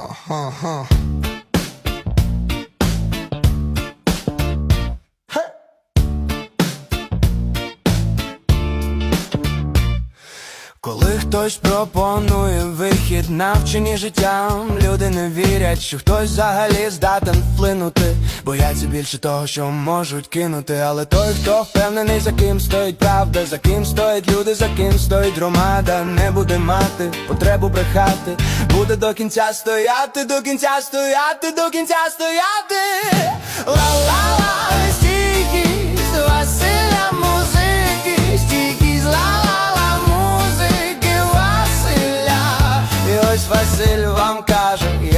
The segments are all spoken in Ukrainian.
嗯哼哼。Коли хтось пропонує вихід, навчені життям, люди не вірять, що хтось взагалі здатен вплинути. Бояться більше того, що можуть кинути. Але той, хто впевнений, за ким стоїть правда, за ким стоять люди, за ким стоїть громада, не буде мати потребу брехати, буде до кінця стояти, до кінця стояти, до кінця стояти.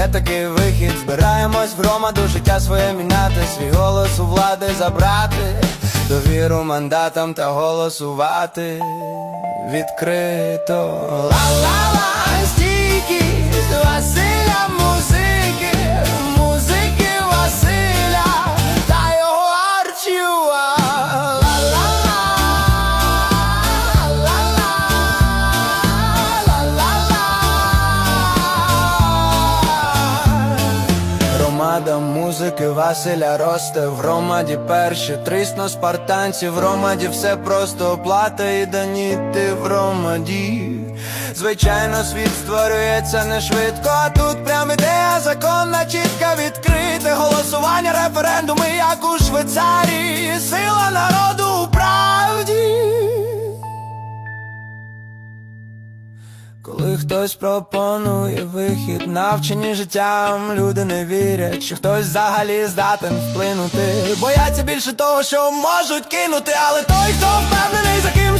Є такий вихід, збираємось в громаду, життя своє міняти, свій голос у влади забрати, довіру мандатам та голосувати відкрито. Громада музики Василя росте. В громаді перші трисно спартанців в громаді все просто оплата і даніти в громаді. Звичайно, світ створюється не швидко, а тут прям ідея законна, чітка відкрите голосування, референдуми, як у Швейцарії, сила народу Хтось пропонує вихід, навчені життям, люди не вірять, що хтось взагалі здатен вплинути. Бояться більше того, що можуть кинути, але той, хто впевнений, за ким